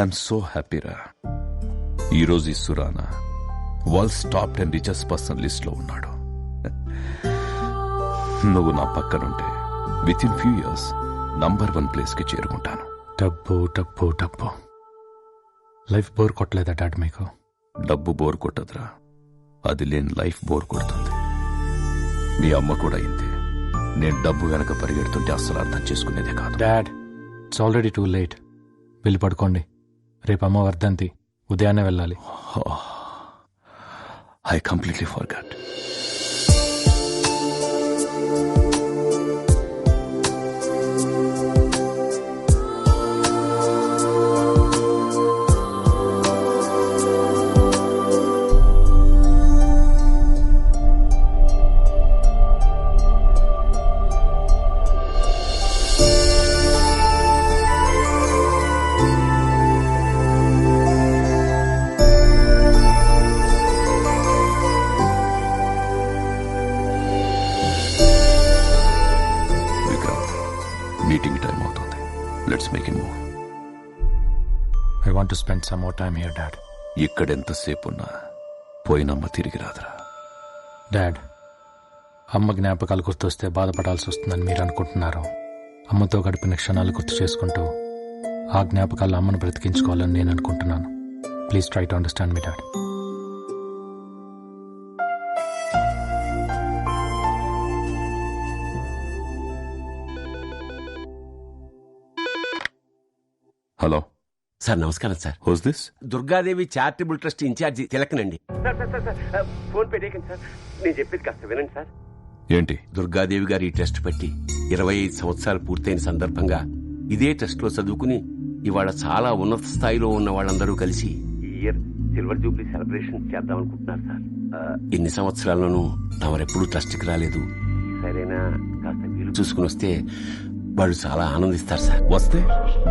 I'm so హ్యాపీరా ఈరోజు ఈ Surana world's top ten richest person లిస్ట్లో ఉన్నాడు. నువ్వు నా పక్కనుంటే within few years number one ప్లేస్కి చేరుకుంటాను. డబ్బు డబ్బు డబ్బు. లైఫ్ బోర్ కొట్టలేదా డాడ్ మీకు? డబ్బు బోర్ కొట్టదురా. అది లేని లైఫ్ బోర్ కొడుతుంది. మీ అమ్మ కూడా ఇంతే. నేను డబ్బు వెనక పరిగెడుతుంటే అస్సలు అర్థం చేసుకునేదే కాదు. Dad it's already too late వెళ్ళి పడుకోండి. రేపు అమ్మవర్ధంతి ఉదయాన్నే వెళ్ళాలి. I completely forgot here dad ఇక్కడెంతసేపు ఉన్నా పోయినమ్మ తిరిగి రాదురా. డాడ్ అమ్మ జ్ఞాపకాలు గుర్తొస్తే బాధపడాల్సి వస్తుందని మీరు అనుకుంటున్నారు. అమ్మతో గడిపిన క్షణాలు గుర్తు చేసుకుంటూ ఆ జ్ఞాపకాలు అమ్మను బ్రతికించుకోవాలని నేను అనుకుంటున్నాను. Please try to understand me dad hello. Sir నమస్కారం sir. Who's this Durgadevi charitable trust incharge తిలకనండి. Phone పెట్టేయకండి సార్. నేను చెప్పేది కాస్త వినండి సార్. ఏంటి? దుర్గాదేవి గారు ఈ ట్రస్ట్ పెట్టి ఇరవై ఐదు సంవత్సరాలు పూర్తయిన సందర్భంగా ఇదే ట్రస్ట్లో చదువుకుని ఇవాళ చాలా ఉన్నత స్థాయిలో ఉన్న వాళ్ళందరూ కలిసి ఈ ఇయర్ సిల్వర్ జూబ్లీ సెలబ్రేషన్ చేద్దాం అనుకుంటున్నారు సార్. ఆ, ఇన్ని సంవత్సరాల్లోనూ తమరెప్పుడు ట్రస్ట్కి రాలేదు. సరేనా కాస్త వీలు చూసుకుని వస్తే వాళ్ళు చాలా ఆనందిస్తారు సార్. వస్తే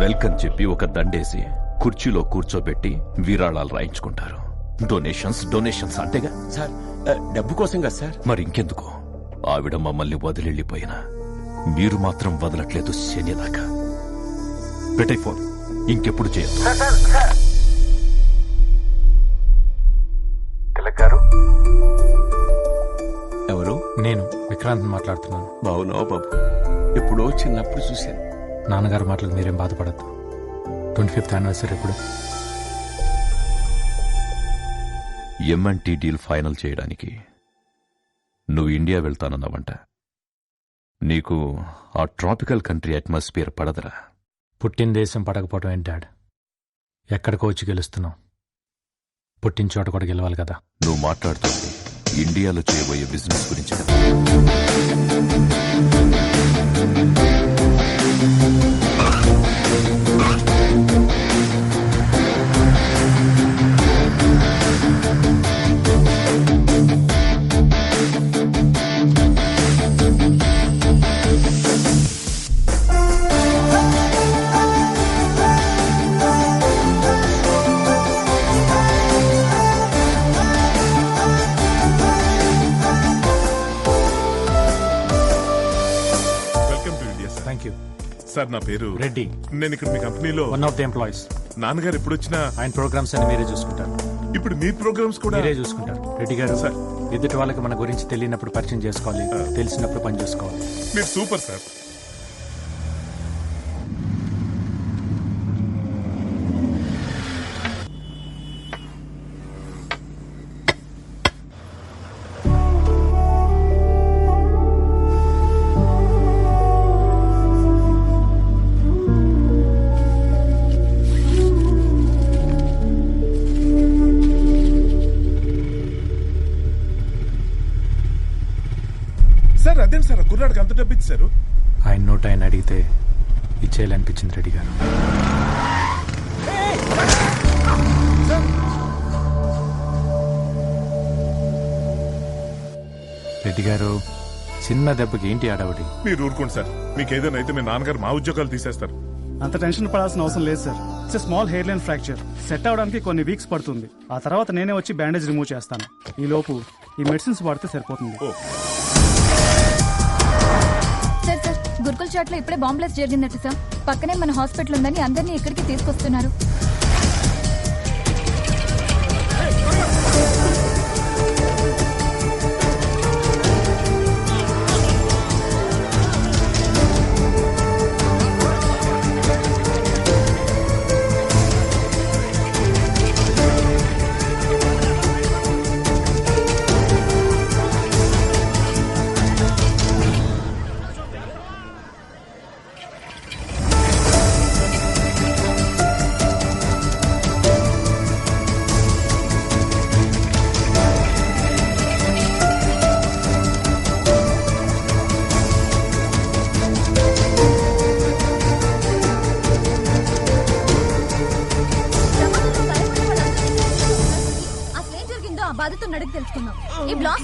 వెల్కమ్ చెప్పి ఒక దండేసి కుర్చీలో కూర్చోబెట్టి విరాళాలు రాయించుకుంటారు. డొనేషన్స్ డొనేషన్స్ అంటేగా సార్ డబ్బు కోసం కదా సార్? మరి ఇంకెందుకు? ఆవిడ మమ్మల్ని వదిలిపోయినా మీరు మాత్రం వదలట్లేదు శనిదాకా. పెట్టే ఫోన్. ఇంకెప్పుడు చేయదు ఎవరు? నేను విక్రాంత్ మాట్లాడుతున్నాను. బావునావు బాబు? ఎప్పుడో చిన్నప్పుడు చూశాను. నాన్నగారి మాటలకు మీరేం బాధపడద్దు. ట్వంటీ ఫిఫ్త్ యానివర్సరీ ఎప్పుడు ఎంఎన్టీ డీల్ ఫైనల్ చేయడానికి నువ్వు ఇండియా వెళ్తానన్నావంట. నీకు ఆ ట్రాపికల్ కంట్రీ అట్మాస్ఫియర్ పడదరా. పుట్టిన దేశం పడకపోవడం ఏంటి డాడ్? ఎక్కడికో వచ్చి గెలుస్తున్నాం. పుట్టిన చోట కూడా గెలవాలి కదా. నువ్వు మాట్లాడుతుంది ఇండియాలో చేయబోయే బిజినెస్ గురించి కదా. సార్ నా పేరు రెడ్డి. నేను ఇక్కడ మీ కంపెనీలో వన్ ఆఫ్ ది ఎంప్లాయీస్ నాన్నగారు ఎప్పుడు వచ్చినా ఆయన ప్రోగ్రామ్స్ అని మీరే చూసుకుంటారు. ఇప్పుడు మీ ప్రోగ్రామ్స్ కూడా మీరే చూసుకుంటారు. రెడ్డి గారు సార్. ఎదుటి వాళ్ళకి మన గురించి తెలియనప్పుడు పరిచయం చేసుకోవాలి తెలిసినప్పుడు పని చేసుకోవాలి. మీరు సూపర్ సార్. సార్ అదేం సార్? కుర్రాడికి అంత డబ్బు ఇచ్చారు? ఆయన నోట్ ఆయన అడిగితే ఇచ్చేయాలనిపించింది రెడ్డి గారు. రెడ్డి గారు చిన్న దెబ్బకి ఏంటి ఆడవడి మీరు ఊరుకోండి సార్. మీకు ఏదైనా అయితే మీ నాన్నగారు మా ఉద్యోగాలు తీసేస్తారు. అంత టెన్షన్ పడాల్సిన అవసరం లేదు sir. It's small hairline fracture. Set అవడానికి కొన్ని వీక్స్ పడుతుంది. ఆ తర్వాత నేనే వచ్చి బ్యాండేజ్ రిమూవ్ చేస్తాను. ఈ లోపు ఈ మెడిసిన్స్ వాడితే సరిపోతుంది. గురుకుల చాట్లో ఇప్పుడే బాంబ్ బ్లాస్ట్ జరిగిందట సార్ పక్కనే మన హాస్పిటల్ ఉందని అందరినీ ఇక్కడికి తీసుకొస్తున్నారు.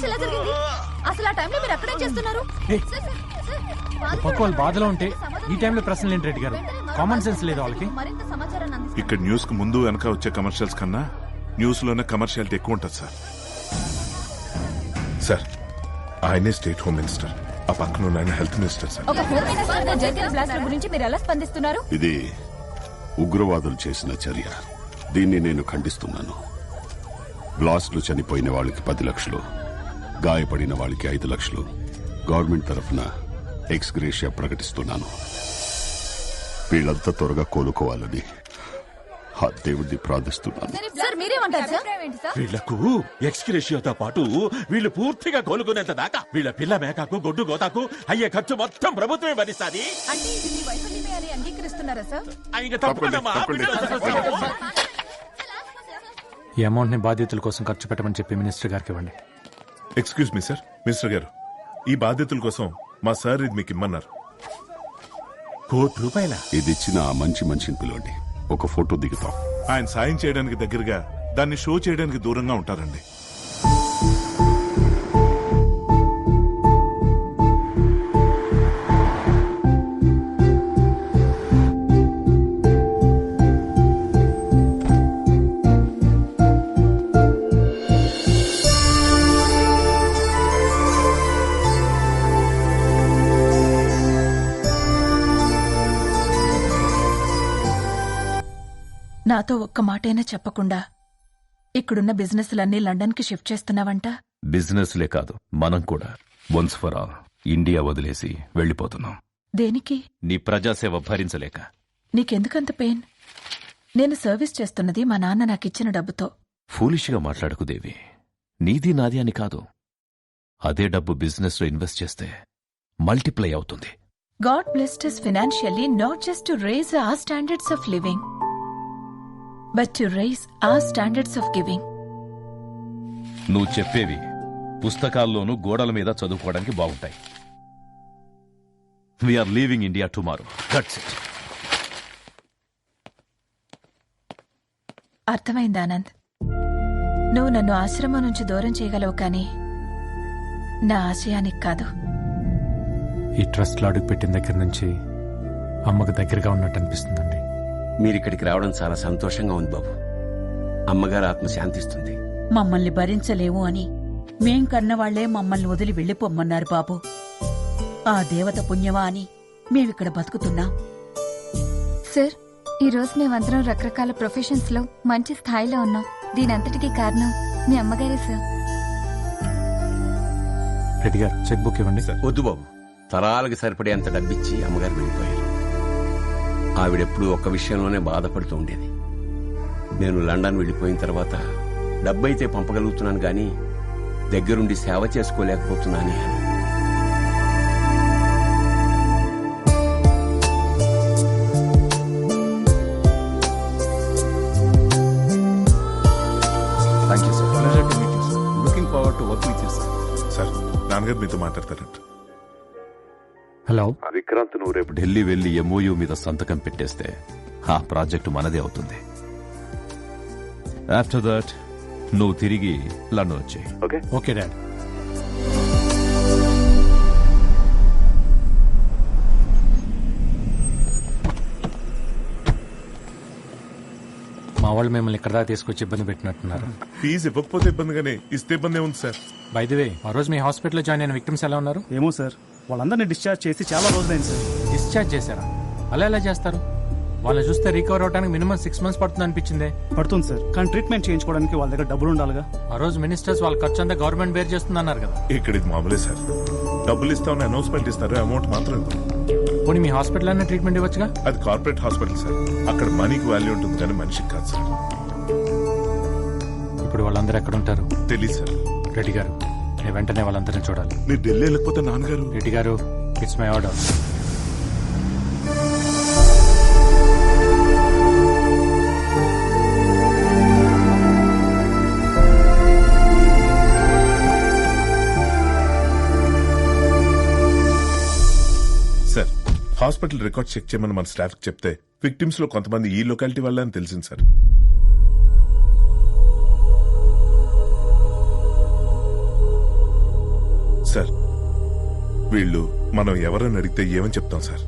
ఎలా జరిగింది? అసలు ఆ టైంలో మీరు అక్కడేం చేస్తున్నారు. పక్క వాళ్ళు బాధలో ఉంటే ఈ టైంలో ప్రశ్నలు ఏంటి రెడ్డి గారు? కామన్ సెన్స్ లేదు వాళ్ళకి? మరింత సమాచారాన్ని అందిస్తాం ఇక్కడ న్యూస్కు ముందు వెనక వచ్చే కమర్షియల్స్ కన్నా న్యూస్లోనే కమర్షియాలిటీ ఎక్కువ ఉంటుంది సార్. సార్ ఆయనే స్టేట్ హోమ్ మినిస్టర్. ఆ పక్కన ఉన్న ఆయన హెల్త్ మినిస్టర్ సార్. ఒక హోమ్ మినిస్టర్గా జరిగిన బ్లాస్ట్ గురించి మీరు ఎలా స్పందిస్తున్నారు? ఇది ఉగ్రవాదులు చేసిన చర్య. దీన్ని నేను ఖండిస్తున్నాను. బ్లాస్ట్లు చనిపోయిన వాళ్ళకి పది లక్షలు. గాయపడిన వాళ్ళకి ఐదు లక్షలు. గవర్నమెంట్ తరఫున ఎక్స్గ్రేషియా ప్రకటిస్తున్నాను. వీళ్ళంతా త్వరగా కోలుకోవాలని ఆ దేవుడిని ప్రార్థిస్తున్నాను. సార్ మీరేమంటారు సార్? వీళ్ళకు ఎక్స్క్రేషియోతో పాటు వీళ్ళు పూర్తిగా కోలుకునేంత దాకా వీళ్ళ పిల్ల మేకకు గొడ్డు గోతాకు అయ్యే ఖర్చు మొత్తం ప్రభుత్వమే భరిస్తాది. ఈ అమౌంట్ని బాధితుల కోసం ఖర్చు పెట్టమని చెప్పి మినిస్టర్ గారికి ఇవ్వండి. ఎక్స్క్యూజ్ మీ సార్ మినిస్టర్ గారు ఈ బాధ్యతల కోసం మా సార్ ఇది మీకు ఇమ్మన్నారు. కోటి రూపాయల? ఇది ఇచ్చిన ఆ మంచి మనిషిని పిలవండి. ఒక ఫోటో దిగుతాం. ఆయన సాయం చేయడానికి దగ్గరగా దాన్ని షో చేయడానికి దూరంగా ఉంటారండి. నాతో ఒక్క మాటైనా చెప్పకుండా ఇక్కడున్న బిజినెస్లన్నీ లండన్కి షిఫ్ట్ చేస్తున్నావంట? బిజినెస్లే కాదు మనం కూడా. వన్స్ ఫర్ ఆల్ ఇండియా వదిలేసి వెళ్ళిపోతున్నాం. దేనికి? నీ ప్రజాసేవ భరించలేక. నీకెందుకంత పెయిన్? నేను సర్వీస్ చేస్తున్నది మా నాన్న నాకిచ్చిన డబ్బుతో. ఫూలిష్గా మాట్లాడకు దేవి. నీది నాది అని కాదు. అదే డబ్బు బిజినెస్లో ఇన్వెస్ట్ చేస్తే మల్టిప్లై అవుతుంది. God blessed financially not just to raise our standards of living. But to raise our standards of giving నువ్వు చెప్పేవి పుస్తకాల్లోనూ గోడల మీద చదువుకోవడానికి బాగుంటాయి. We're leaving India tomorrow that's it అర్థమైంది ఆనంద్. నువ్వు నన్ను ఆశ్రమం నుంచి దూరం చేయగలవు కానీ నా ఆశయానికి కాదు. ఈ ట్రస్ట్లో అడుగు పెట్టిన దగ్గర నుంచి అమ్మకు దగ్గరగా ఉన్నట్టు అనిపిస్తుందండి. మీరు ఇక్కడికి రావడం చాలా సంతోషంగా ఉంది బాబు. అమ్మగారు ఆత్మ శాంతిస్తుంది మమ్మల్ని భరించలేము అని మేం కన్నవాళ్ళే మమ్మల్ని వదిలి వెళ్ళిపోమ్మన్నారు బాబు. ఆ దేవత పుణ్యమా అని మేమిక్కడ బతుకుతున్నాం. సార్ ఈ రోజు మేమందరం రకరకాల ప్రొఫెషన్స్లో మంచి స్థాయిలో ఉన్నాం. దీని అంతటికీ కారణం మీ అమ్మగారే సార్. రెడ్డి గారు చెక్ బుక్ ఇవ్వండి. వద్దు బాబు. తరాలకు సరిపడేంత డబ్బిచ్చి అమ్మగారు వెళ్ళిపోయారు. ఆవిడెప్పుడు ఒక్క విషయంలోనే బాధపడుతూ ఉండేది. నేను లండన్ వెళ్ళిపోయిన తర్వాత డబ్బైతే పంపగలుగుతున్నాను గాని దగ్గరుండి సేవ చేసుకోలేకపోతున్నానే అని. Thank you sir looking forward to work with you sir నాన్నగారు మీతో మాట్లాడతారంట హలో. విక్రాంత్ నువ్వు రేపు ఢిల్లీ వెళ్ళి ఎంఓయూ మీద సంతకం పెట్టేస్తే ఆ ప్రాజెక్టు మనదే అవుతుంది. ఆఫ్టర్ దట్ నువ్వు తిరిగి లండన్ వచ్చాయి. ఓకే ఓకే డాడ్ మా వాళ్ళు మిమ్మల్ని ఇక్కడ దాకా తీసుకొచ్చి ఇబ్బంది పెట్టినట్టున్నారు. ఫీజు ఇవ్వకపోతే ఇబ్బందిగానే ఇస్తే ఇబ్బంది ఉంది సార్? వే ఆ రోజు మీ హాస్పిటల్లో జాయిన్ అయిన విక్టిమ్స్ ఎలా ఉన్నారు? ఏమో సార్ వాళ్ళందరినీ డిశ్చార్జ్ చేసి చాలా రోజులైంది సార్. డిశ్చార్జ్ చేశారా? అలా ఎలా చేస్తారు? వాళ్ళని చూస్తే రికవర్ అవడానికి మినిమం సిక్స్ మంత్స్ పడుతుంది అనిపించిందే. పడుతుంది సార్ కానీ ట్రీట్మెంట్ చేయించుకోవడానికి వాళ్ళ దగ్గర డబ్బులు ఉండాలిగా. ఆ రోజు మినిస్టర్స్ వాళ్ళ ఖర్చు అంతా గవర్నమెంట్ బేర్ చేస్తుంది అన్నారు కదా. ఇక్కడ ఇది మామూలే సార్. డబ్బులు ఇస్తామని అనౌన్స్మెంట్ ఇస్తారు? అమౌంట్ మాత్రం ఇవ్వరు. పోనీ మీ హాస్పిటల్ అనే ట్రీట్మెంట్ ఇవ్వచ్చుగా? అది కార్పొరేట్ హాస్పిటల్ సార్. అక్కడ మనీకి వాల్యూ ఉంటుంది కానీ మనిషికి కాదు సార్. ఇప్పుడు వాళ్ళందరూ ఎక్కడ ఉంటారు తెలియదు సార్. రెడ్డి గారు నేను వెంటనే వాళ్ళందరినీ చూడాలి. మీరు ఢిల్లీ వెళ్ళకపోతే నాన్నగారు? రెడ్డి గారు it's my order. Hospital record check చేయమని మన స్టాఫ్ చెప్తే విక్టిమ్స్లో కొంతమంది ఈ లొకాలిటీ వాళ్ళే అని తెలిసింది సార్. సార్ వీళ్ళు మనం ఎవరని అడిగితే ఏమని చెప్తాం సార్?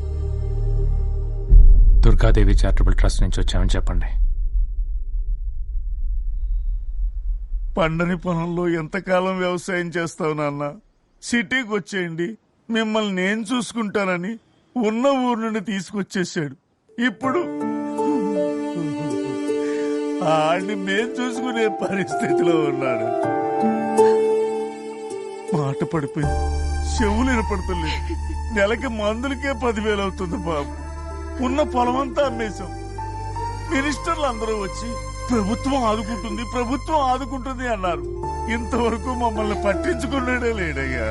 దుర్గాదేవి చారిటబుల్ ట్రస్ట్ నుంచి వచ్చామని చెప్పండి. పండని పొలంలో ఎంతకాలం వ్యవసాయం చేస్తావు నాన్న? సిటీకి వచ్చేయండి మిమ్మల్ని నేను చూసుకుంటానని ఉన్న ఊరు నుండి తీసుకొచ్చేసాడు. ఇప్పుడు ఆడిని మేం చూసుకునే పరిస్థితిలో ఉన్నాడు. మాట పడిపోయింది. చెవులు వినపడుతుంది నెలకి మందులకే పదివేలు అవుతుంది బాబు. ఉన్న పొలమంతా అమ్మేశాం. మినిస్టర్లు అందరూ వచ్చి ప్రభుత్వం ఆదుకుంటుంది ప్రభుత్వం ఆదుకుంటుంది అన్నారు. ఇంతవరకు మమ్మల్ని పట్టించుకున్నాడే లేడయ్యా.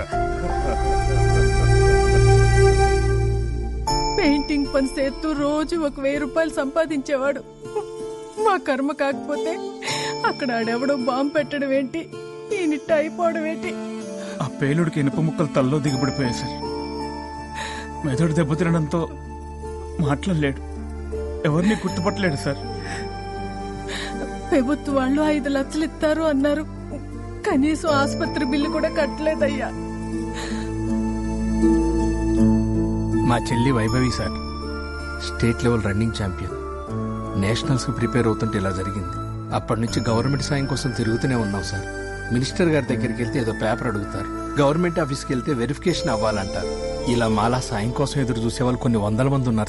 పెయింటింగ్ పని చేస్తూ రోజు ఒక వెయ్యి రూపాయలు సంపాదించేవాడు. మా కర్మ కాకపోతే అక్కడ ఆడెవడో బాంబు పెట్టడం ఏంటి? ఈయనిట్ట అయిపోవడం ఏంటి? ఆ పేలుడికి ఇనుప ముక్కలు తల్లో దిగబడిపోయాయి సార్. మెదడు దెబ్బతినడంతో మాట్లాడలేడు. ఎవరిని గుర్తుపట్టలేడు సార్. ప్రభుత్వ వాళ్ళు ఐదు లక్షలు ఇస్తారు అన్నారు. కనీసం ఆసుపత్రి బిల్లు కూడా కట్టలేదయ్యా. మా చెల్లి Vaibhavi sir. State level running champion. నేషనల్స్కి prepare అవుతుంటే ఇలా జరిగింది. అప్పటి నుంచి గవర్నమెంట్ సాయం కోసం తిరుగుతూనే ఉన్నాం సార్. మినిస్టర్ గారి దగ్గరికి వెళ్తే ఏదో పేపర్ అడుగుతారు. గవర్నమెంట్ ఆఫీస్కి వెళ్తే వెరిఫికేషన్ అవ్వాలంటారు. ఇలా మాలా సాయం కోసం ఎదురు చూసే వాళ్ళు కొన్ని వందల మంది ఉన్నారు